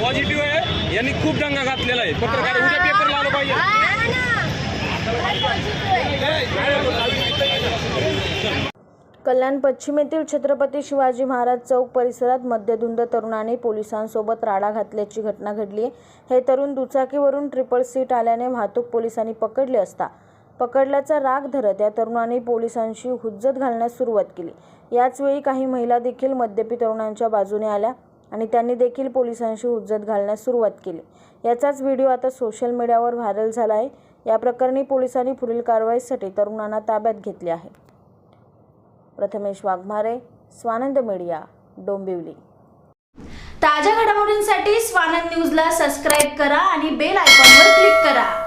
Positive आहे. यांनी खूप दंगा घातलेला आहे. पत्रकार उद्या पेपर लावलं पाहिजे. कल्याण पश्चिम येथील छत्रपती शिवाजी महाराज चौक परिसरात मद्यधुंद तरुणाने पोलिसांसोबत राडा घातल्याची घटना घडली आहे हे तरुण दुचाकीवरून ट्रिपल सीट आल्याने वाहतूक पोलिसांनी पकडले असता पकडल्याचा राग धरत या तरुणाने पोलिसांशी हुज्जत घालण्यास सुरुवात केली. याचवेळी काही महिला देखील मद्यपी तरुणांच्या बाजूने आल्या आणि त्यांनी देखील पोलिसांशी हुज्जत घालण्यास सुरुवात केली. याचाच व्हिडिओ आता सोशल मीडियावर व्हायरल झाला आहे. या प्रकरणी पोलिसांनी पुढील कारवाईसाठी तरुणांना ताब्यात घेतले आहे. प्रथमेश वाघमारे स्वानंद मीडिया डोंबिवली. ताज्या घडामोडींसाठी स्वानंद न्यूजला सबस्क्राईब करा आणि बेल आयकॉनवर क्लिक करा.